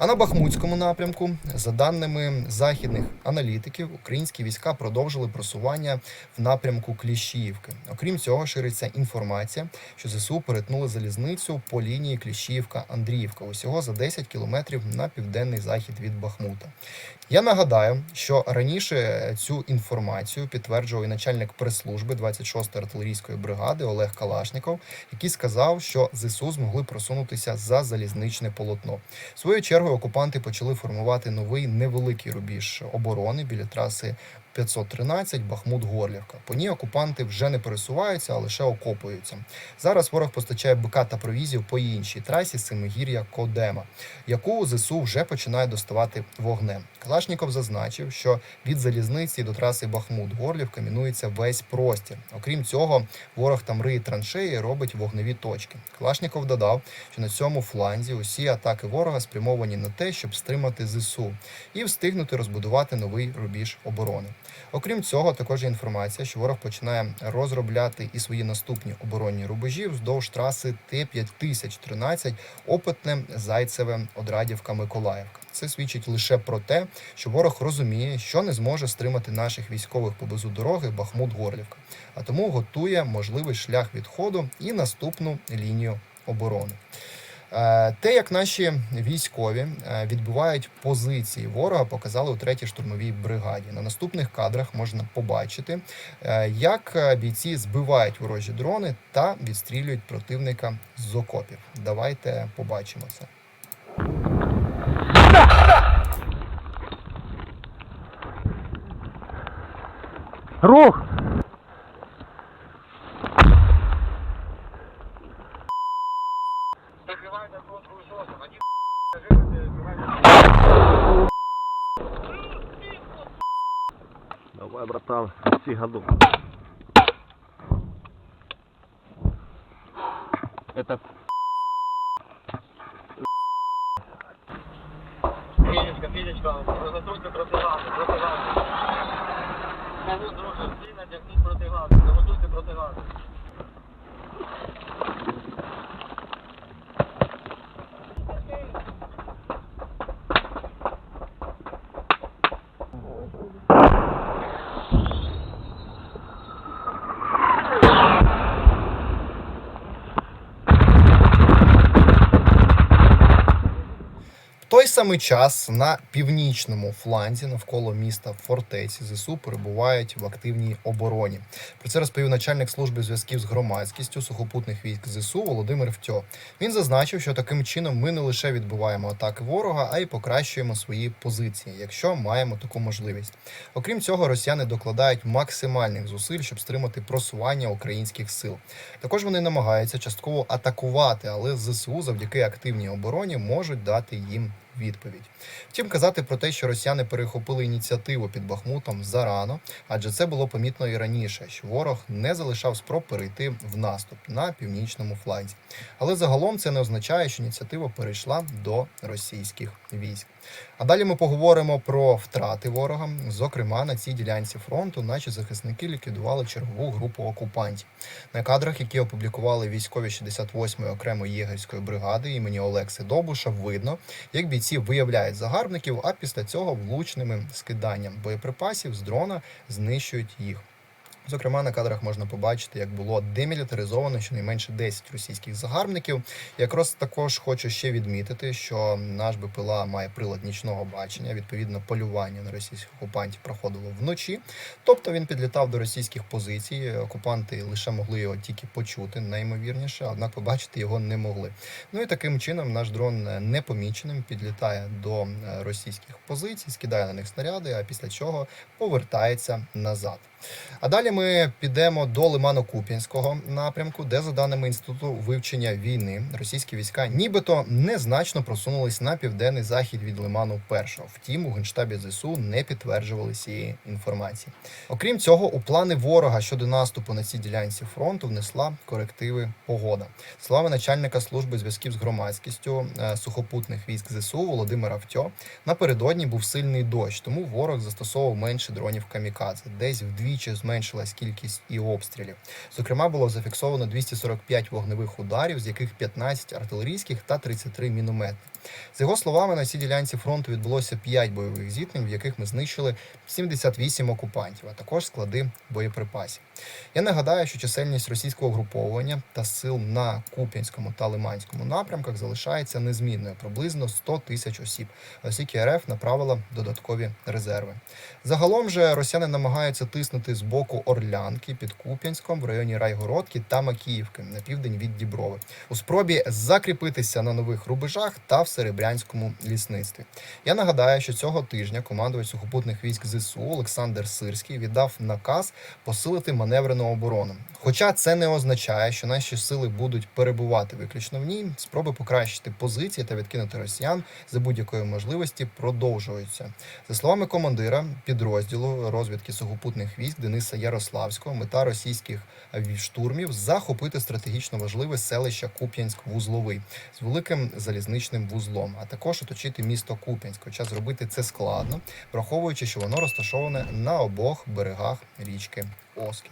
А на Бахмутському напрямку, за даними західних аналітиків, українські війська продовжили просування в напрямку Кліщіївки. Окрім цього, шириться інформація, що ЗСУ перетнули залізницю по лінії Кліщіївка-Андріївка, усього за 10 кілометрів на південний захід від Бахмута. Я нагадаю, що раніше цю інформацію підтверджував і начальник прес-служби 26-ї артилерійської бригади Олег Калашніков, який сказав, що ЗСУ змогли просунутися за залізничне полотно. Своєю чергою окупанти почали формувати новий невеликий рубіж оборони біля траси 513 Бахмут-Горлівка. По ній окупанти вже не пересуваються, а лише окопуються. Зараз ворог постачає БК та провізію по іншій трасі Семигір'я Кодема, яку ЗСУ вже починає доставати вогнем. Калашніков зазначив, що від залізниці до траси Бахмут-Горлівка мінується весь простір. Окрім цього, ворог там риє траншеї, і робить вогневі точки. Калашніков додав, що на цьому фланзі усі атаки ворога спрямовані на те, щоб стримати ЗСУ і встигнути розбудувати новий рубіж оборони. Окрім цього, також є інформація, що ворог починає розробляти і свої наступні оборонні рубежі вздовж траси Т-5013 Опитне, Зайцеве, Одрадівка, Миколаївка. Це свідчить лише про те, що ворог розуміє, що не зможе стримати наших військових поблизу дороги Бахмут-Горлівка, а тому готує можливий шлях відходу і наступну лінію оборони. Е, Те, як наші військові е, відбивають позиції ворога, показали у третій штурмовій бригаді. На наступних кадрах можна побачити, е, як бійці збивають ворожі дрони та відстрілюють противника з окопів. Давайте побачимо це. Рух! Давай, братан, всі году. Это Федечка, Федечка, приготуйте протигази, протигази. Кого друже, всі надягніть протигази, приготуйте протигази. Той самий час на північному фланзі навколо міста Фортеці ЗСУ перебувають в активній обороні. Про це розповів начальник служби зв'язків з громадськістю сухопутних військ ЗСУ Володимир Втьо. Він зазначив, що таким чином ми не лише відбиваємо атаки ворога, а й покращуємо свої позиції, якщо маємо таку можливість. Окрім цього, росіяни докладають максимальних зусиль, щоб стримати просування українських сил. Також вони намагаються частково атакувати, але ЗСУ завдяки активній обороні можуть дати їм відповідь. Втім, казати про те, що росіяни перехопили ініціативу під Бахмутом зарано, адже це було помітно і раніше, що ворог не залишав спроб перейти в наступ на північному фланзі. Але загалом це не означає, що ініціатива перейшла до російських військ. А далі ми поговоримо про втрати ворога. Зокрема, на цій ділянці фронту наші захисники ліквідували чергову групу окупантів. На кадрах, які опублікували військові 68-ї окремої єгерської бригади імені Олекси Добуша, видно, як бійці виявляють загарбників, а після цього влучними скиданням боєприпасів з дрона знищують їх. Зокрема, на кадрах можна побачити, як було демілітаризовано щонайменше 10 російських загарбників. Якраз також хочу ще відмітити, що наш БПЛА має прилад нічного бачення. Відповідно, полювання на російських окупантів проходило вночі. Тобто він підлітав до російських позицій. Окупанти лише могли його тільки почути, найімовірніше, однак побачити його не могли. Ну і таким чином наш дрон е, непоміченим підлітає до е, російських позицій, скидає на них снаряди, а після чого повертається назад. А далі ми підемо до Лимано-Куп'янського напрямку, де, за даними інституту вивчення війни, російські війська нібито незначно просунулись на південний захід від Лиману першого. Втім, у генштабі ЗСУ не підтверджували цієї інформації. Окрім цього, у плани ворога щодо наступу на цій ділянці фронту внесла корективи погода. Словами начальника служби зв'язків з громадськістю е, сухопутних військ ЗСУ Володимира Втьо, напередодні був сильний дощ, тому ворог застосовував менше дронів камікадзе, десь вдвічі вдвічі зменшилась кількість і обстрілів. Зокрема, було зафіксовано 245 вогневих ударів, з яких 15 артилерійських та 33 мінометних. З його словами, на цій ділянці фронту відбулося 5 бойових зіткнень, в яких ми знищили 78 окупантів, а також склади боєприпасів. Я нагадаю, що чисельність російського груповання та сил на Куп'янському та Лиманському напрямках залишається незмінною приблизно 100 тисяч осіб, оскільки РФ направила додаткові резерви. Загалом же росіяни намагаються тиснути з боку Орлянки під Куп'янськом в районі Райгородки та Макіївки на південь від Діброви у спробі закріпитися на нових рубежах та в Серебрянському лісництві. Я нагадаю, що цього тижня командувач сухопутних військ ЗСУ Олександр Сирський віддав наказ посилити маневрену оборону. Хоча це не означає, що наші сили будуть перебувати виключно в ній, спроби покращити позиції та відкинути росіян за будь-якої можливості продовжуються. За словами командира підрозділу розвідки сухопутних військ Дениса Ярославського, мета російських штурмів захопити стратегічно важливе селище Куп'янськ-Вузловий з великим залізничним вузлом, а також оточити місто Куп'янськ. Хоча зробити це складно, враховуючи, що воно розташоване на обох берегах річки Оски.